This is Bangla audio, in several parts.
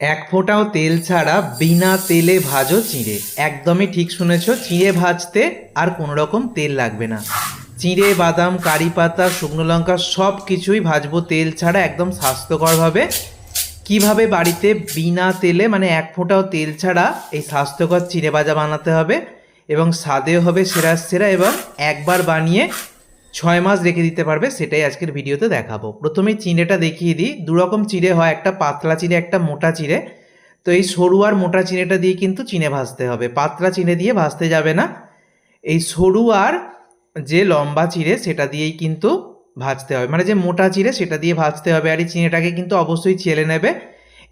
এক ফোঁটাও তেল ছাড়া বিনা তেলে ভাজো চিঁড়ে। একদমই ঠিক শুনেছ, চিঁড়ে ভাজতে আর কোনো রকম তেল লাগবে না। চিঁড়ে, বাদাম, কারি পাতা, শুকনো লঙ্কা সব কিছুই ভাজবো তেল ছাড়া একদম স্বাস্থ্যকরভাবে। কীভাবে বাড়িতে বিনা তেলে মানে এক ফোঁটাও তেল ছাড়া এই স্বাস্থ্যকর চিঁড়ে ভাজা বানাতে হবে এবং স্বাদেও হবে সেরা সেরা এবং একবার বানিয়ে ছয় মাস রেখে দিতে পারবে, সেটাই আজকের ভিডিওতে দেখাবো। প্রথমে চিঁড়েটা দেখিয়ে দিই। দু রকম চিঁড়ে হয়, একটা পাতলা চিঁড়ে, একটা মোটা চিঁড়ে। তো এই সরু আর মোটা চিঁড়েটা দিয়ে কিন্তু চিনে ভাজতে হবে। পাতলা চিঁড়ে দিয়ে ভাজতে যাবে না। এই সরু আর যে লম্বা চিঁড়ে, সেটা দিয়েই কিন্তু ভাজতে হবে। মানে যে মোটা চিঁড়ে, সেটা দিয়ে ভাজতে হবে। আর এই চিঁড়েটাকে কিন্তু অবশ্যই ছেলে নেবে।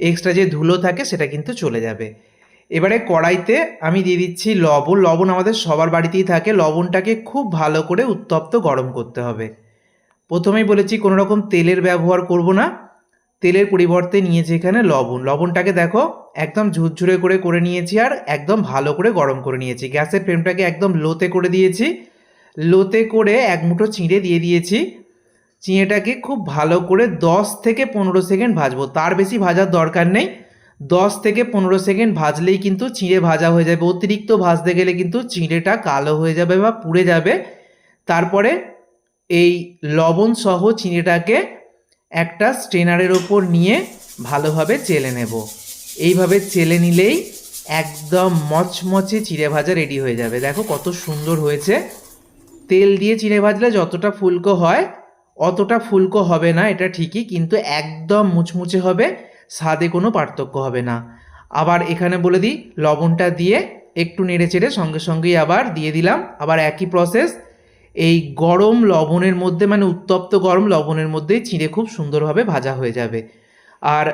এক্সট্রা যে ধুলো থাকে, সেটা কিন্তু চলে যাবে। এবারে কড়াইতে আমি দিয়ে দিচ্ছি লবণ। লবণ আমাদের সবার বাড়িতেই থাকে। লবণটাকে খুব ভালো করে উত্তপ্ত গরম করতে হবে। প্রথমেই বলেছি কোনো রকম তেলের ব্যবহার করব না। তেলের পরিবর্তে নিয়েছি এখানে লবণ। লবণটাকে দেখো, একদম ঝুরঝুরে করে করে নিয়েছি আর একদম ভালো করে গরম করে নিয়েছি। গ্যাসের ফ্লেমটাকে একদম লোতে করে দিয়েছি। লোতে করে এক মুঠো চিঁড়ে দিয়ে দিয়েছি। চিঁড়েটাকে খুব ভালো করে দশ থেকে পনেরো সেকেন্ড ভাজবো। তার বেশি ভাজার দরকার নেই। দশ থেকে পনেরো সেকেন্ড ভাজলেই কিন্তু চিঁড়ে ভাজা হয়ে যাবে। অতিরিক্ত ভাজতে গেলে কিন্তু চিঁড়েটা কালো হয়ে যাবে বা পুড়ে যাবে। তারপরে এই লবণ সহ চিঁড়েটাকে একটা স্ট্রেনারের ওপর নিয়ে ভালোভাবে চেলে নেব। এইভাবে চেলে নিলেই একদম মচমচে চিঁড়ে ভাজা রেডি হয়ে যাবে। দেখো কত সুন্দর হয়েছে। তেল দিয়ে চিঁড়ে ভাজলে যতটা ফুলকো হয়, অতটা ফুলকো হবে না, এটা ঠিকই, কিন্তু একদম মুচমুচে হবে। স্বাদে কোনো পার্থক্য হবে না। আবার এখানে বলে দিই, লবণটা দিয়ে একটু নেড়ে চেড়ে সঙ্গে সঙ্গেই আবার দিয়ে দিলাম। আবার একই প্রসেস এই গরম লবণের মধ্যে মানে উত্তপ্ত গরম লবণের মধ্যেই চিঁড়ে খুব সুন্দরভাবে ভাজা হয়ে যাবে। আর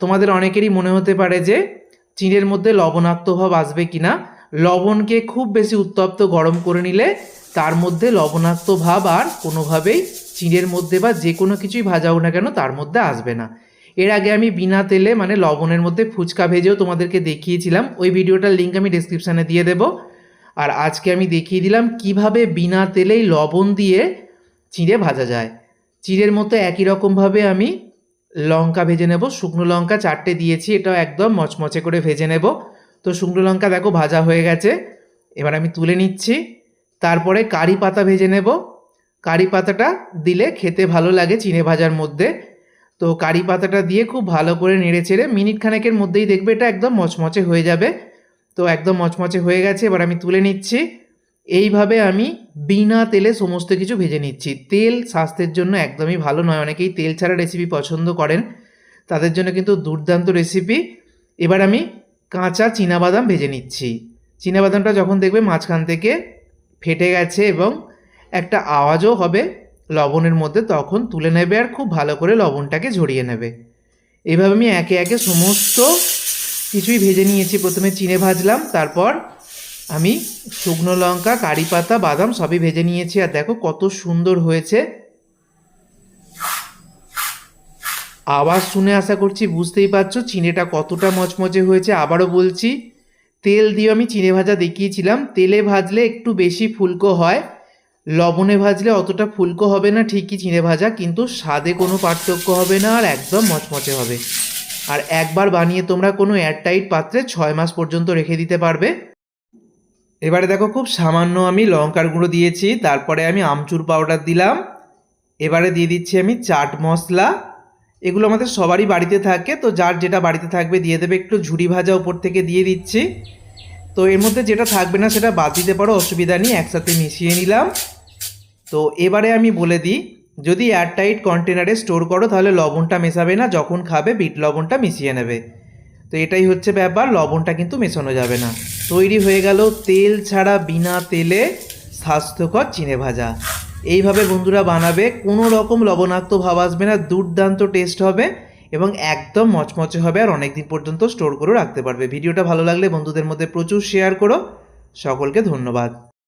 তোমাদের অনেকেরই মনে হতে পারে যে, চিঁড়ের মধ্যে লবণাক্ত ভাব আসবে কিনা? লবণকে খুব বেশি উত্তপ্ত গরম করে নিলে তার মধ্যে লবণাক্ত ভাব আর কোনোভাবেই চিঁড়ের মধ্যে বা যে কোনো কিছুই ভাজাও না কেন তার মধ্যে আসবে না। এর আগে আমি বিনা তেলে মানে লবণের মধ্যে ফুচকা ভেজেও তোমাদেরকে দেখিয়েছিলাম। ওই ভিডিওটার লিঙ্ক আমি ডিসক্রিপশানে দিয়ে দেব। আর আজকে আমি দেখিয়ে দিলাম কীভাবে বিনা তেলেই লবণ দিয়ে চিঁড়ে ভাজা যায়। চিঁড়ের মতো একই রকমভাবে আমি লঙ্কা ভেজে নেব। শুকনো লঙ্কা চারটে দিয়েছি, এটাও একদম মচমচে করে ভেজে নেব। তো শুকনো লঙ্কা দেখো ভাজা হয়ে গেছে। এবার আমি তুলে নিচ্ছি। তারপরে কারি পাতা ভেজে নেব। কারি পাতাটা দিলে খেতে ভালো লাগে চিনে ভাজার মধ্যে। তো কারি পাতাটা দিয়ে খুব ভালো করে নেড়ে চেড়ে মিনিট খানেকের মধ্যেই দেখবে এটা একদম মচমচে হয়ে যাবে। তো একদম মচমচে হয়ে গেছে, এবার আমি তুলে নিচ্ছি। এইভাবে আমি বিনা তেলে সমস্ত কিছু ভেজে নিচ্ছি। তেল স্বাস্থ্যের জন্য একদমই ভালো নয়, অনেকেই তেল ছাড়া রেসিপি পছন্দ করেন। তাদের জন্য কিন্তু দুর্দান্ত রেসিপি এবার আমি কাঁচা বাদাম ভেজে নিচ্ছি। বাদামটা যখন দেখবে মাঝখান থেকে ফেটে গেছে এবং একটা আওয়াজও হবে। লবণের মধ্যে তখন তুলে নেবে আর খুব ভালো করে লবণটাকে ঝরিয়ে নেবে। এইভাবে আমি একে একে সমস্ত কিছুই ভেজে নিয়েছি। প্রথমে চিনে ভাজলাম, তারপর আমি শুকনো লঙ্কা, কারি পাতা, বাদাম সবই ভেজে নিয়েছি। আর দেখো কত সুন্দর হয়েছে। আওয়াজ শুনে আশা করছি বুঝতেই পারছ চিনেটা কতটা মচমচে হয়েছে। আবারও বলছি, তেল দিয়ে আমি চিনে ভাজা দেখিয়েছিলাম। তেলে ভাজলে একটু বেশি ফুলকো হয়। লবণে ভাজলে অতটা ফুলকো হবে না, ঠিকই চিঁড়ে ভাজা, কিন্তু স্বাদে কোনো পার্থক্য হবে না আর একদম মচমচে হবে। আর একবার বানিয়ে তোমরা কোনো এয়ারটাইট পাত্রে ছয় মাস পর্যন্ত রেখে দিতে পারবে। এবারে দেখো খুব সামান্য আমি লঙ্কার গুঁড়ো দিয়েছি, তারপরে আমি আমচুর পাউডার দিলাম। এবারে দিয়ে দিচ্ছি আমি চাট মশলা। এগুলো আমাদের সবারই বাড়িতে থাকে, তো যার যেটা বাড়িতে থাকবে দিয়ে দেবে, একটু ঝুড়ি ভাজা উপর থেকে দিয়ে দিচ্ছি। তো এর মধ্যে যেটা থাকবে না সেটা বাদ দিতে পারো, অসুবিধা নেই, একসাথে মিশিয়ে নিলাম। তো এবারে আমি বলে দিই, যদি এয়ারটাইট কন্টেনারে স্টোর করো, তাহলে লবণটা মেশাবে না, যখন খাবে বিট লবণটা মিশিয়ে নেবে। তো এটাই হচ্ছে ব্যাপার, লবণটা কিন্তু মেশানো যাবে না। তৈরি হয়ে গেল তেল ছাড়া বিনা তেলে স্বাস্থ্যকর চিনে ভাজা। এইভাবে বন্ধুরা বানাবে, কোনো রকম লবণাক্ত ভাব আসবে না, দুর্দান্ত টেস্ট হবে এবং একদম মচমচে হবে আর অনেক দিন পর্যন্ত স্টোর করে রাখতে পারবে। ভিডিওটা ভালো লাগলে বন্ধুদের মধ্যে প্রচুর শেয়ার করো। সকলকে ধন্যবাদ।